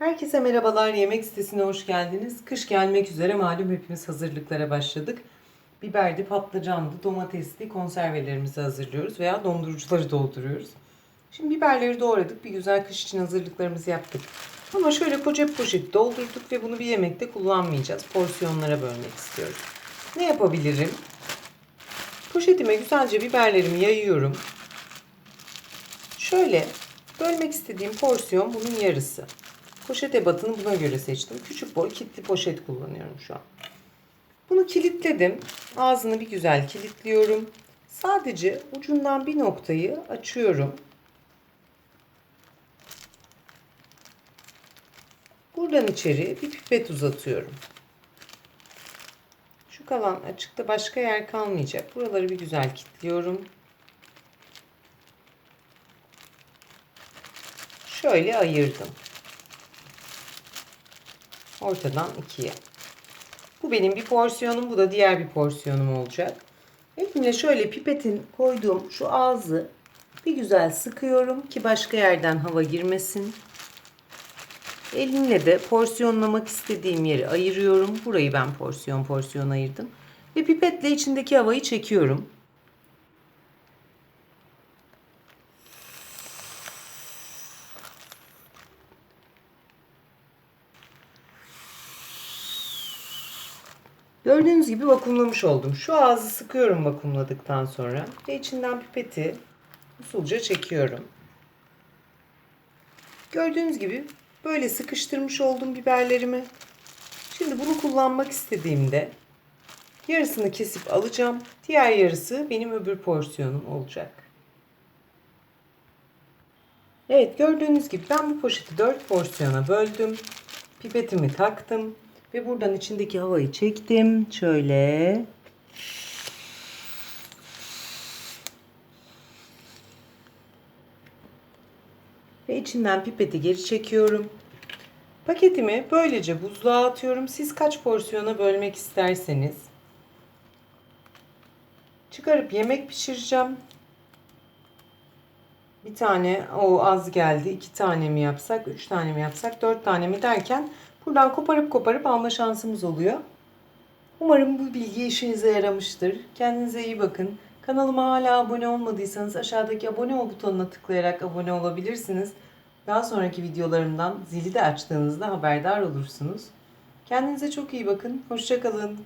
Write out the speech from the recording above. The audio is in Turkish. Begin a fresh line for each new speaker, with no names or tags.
Herkese merhabalar. Yemek sitesine hoş geldiniz. Kış gelmek üzere malum hepimiz hazırlıklara başladık. Biberdi, patlıcandı, domatesli konservelerimizi hazırlıyoruz veya dondurucuları dolduruyoruz. Şimdi biberleri doğradık. Bir güzel kış için hazırlıklarımızı yaptık. Ama şöyle koca poşet doldurduk ve bunu bir yemekte kullanmayacağız. Porsiyonlara bölmek istiyoruz. Ne yapabilirim? Poşetime güzelce biberlerimi yayıyorum. Şöyle bölmek istediğim porsiyon bunun yarısı. Poşet ebatını buna göre seçtim. Küçük boy kilitli poşet kullanıyorum şu an. Bunu kilitledim. Ağzını bir güzel kilitliyorum. Sadece ucundan bir noktayı açıyorum. Buradan içeri bir pipet uzatıyorum. Şu kalan açıkta başka yer kalmayacak. Buraları bir güzel kilitliyorum. Şöyle ayırdım. Ortadan ikiye. Bu benim bir porsiyonum, bu da diğer bir porsiyonum olacak. Elimle şöyle pipetin koyduğum şu ağzı bir güzel sıkıyorum ki başka yerden hava girmesin. Elimle de porsiyonlamak istediğim yeri ayırıyorum. Burayı ben porsiyon porsiyon ayırdım. Ve pipetle içindeki havayı çekiyorum. Gördüğünüz gibi vakumlamış oldum. Şu ağzı sıkıyorum vakumladıktan sonra ve içinden pipeti usulca çekiyorum. Gördüğünüz gibi böyle sıkıştırmış oldum biberlerimi. Şimdi bunu kullanmak istediğimde yarısını kesip alacağım. Diğer yarısı benim öbür porsiyonum olacak. Evet gördüğünüz gibi ben bu poşeti 4 porsiyona böldüm. Pipetimi taktım. Ve buradan içindeki havayı çektim. Şöyle. Ve içinden pipeti geri çekiyorum. Paketimi böylece buzluğa atıyorum. Siz kaç porsiyona bölmek isterseniz. Çıkarıp yemek pişireceğim. Bir tane o az geldi. iki tane mi yapsak, üç tane mi yapsak, dört tane mi derken Buradan koparıp koparıp alma şansımız oluyor. Umarım bu bilgi işinize yaramıştır. Kendinize iyi bakın. Kanalıma hala abone olmadıysanız aşağıdaki abone ol butonuna tıklayarak abone olabilirsiniz. Daha sonraki videolarımdan zili de açtığınızda haberdar olursunuz. Kendinize çok iyi bakın. Hoşçakalın.